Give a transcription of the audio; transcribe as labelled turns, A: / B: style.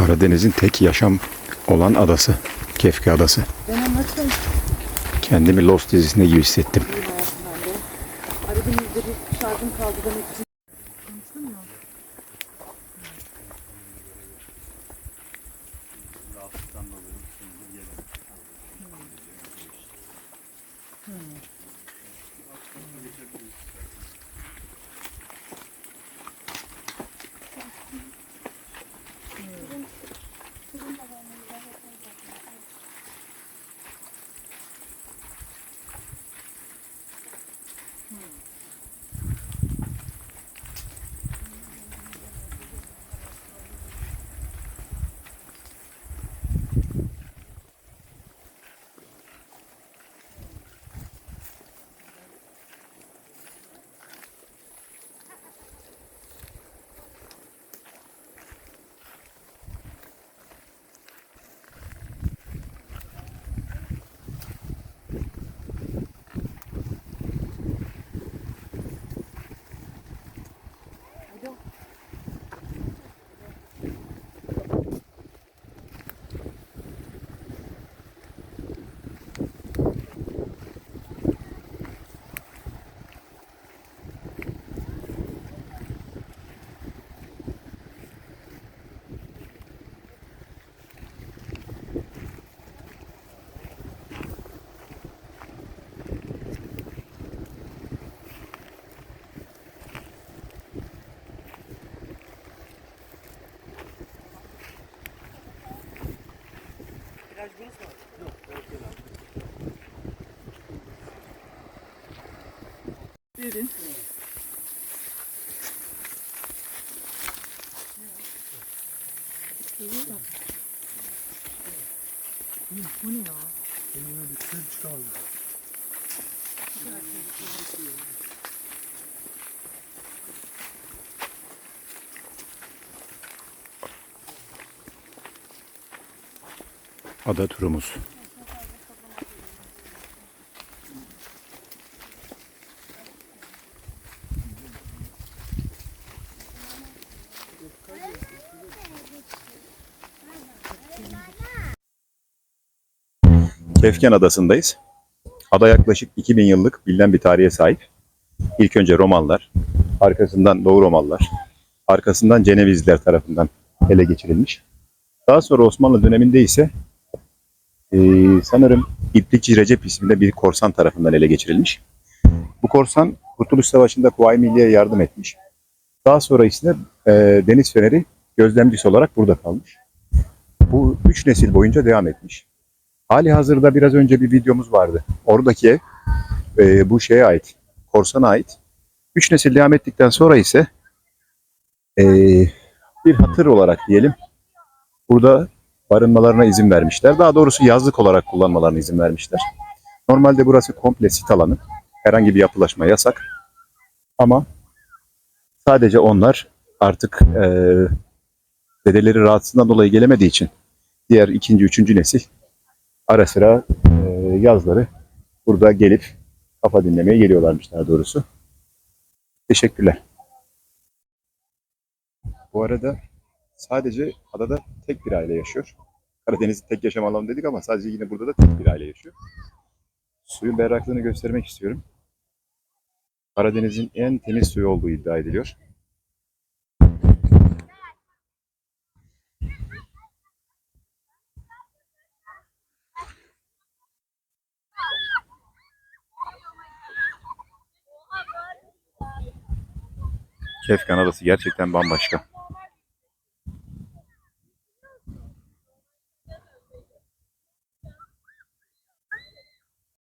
A: Karadeniz'in tek yaşam olan adası. Kefke Adası. Kendimi Lost dizisinde gibi hissettim.
B: İyi hayatımdan da. Arada yüzde bir şarjım kaldı demek için. Konuştun mu? Derin. Bu ne ya?
A: Ada turumuz. Kefken Adası'ndayız. Ada yaklaşık 2000 yıllık bilinen bir tarihe sahip. İlk önce Romalılar, arkasından Doğu Romalılar, arkasından Cenevizliler tarafından ele geçirilmiş. Daha sonra Osmanlı döneminde ise eee, sanırım İplikçi Recep isminde bir korsan tarafından ele geçirilmiş. Bu korsan Kurtuluş Savaşı'nda Kuvayi Milliye'ye yardım etmiş. Daha sonra ise eee, Deniz Feneri gözlemcisi olarak burada kalmış. Bu üç nesil boyunca devam etmiş. Hali hazırda biraz önce bir videomuz vardı. Oradaki ev eee, bu şeye ait, korsana ait. Üç nesil devam ettikten sonra ise eee, bir hatır olarak diyelim burada barınmalarına izin vermişler. Daha doğrusu yazlık olarak kullanmalarına izin vermişler. Normalde burası komple sit alanı. Herhangi bir yapılaşma yasak. Ama sadece onlar artık eee dedeleri rahatsızlığından dolayı gelemediği için diğer ikinci, üçüncü nesil ara sıra eee, yazları burada gelip kafa dinlemeye geliyorlarmış daha doğrusu. Teşekkürler. Bu arada sadece adada tek bir aile yaşıyor. Karadeniz'in tek yaşam alanı dedik ama sadece yine burada da tek bir aile yaşıyor. Suyun berraklığını göstermek istiyorum. Karadeniz'in en temiz suyu olduğu iddia ediliyor. Kefkan Adası gerçekten bambaşka.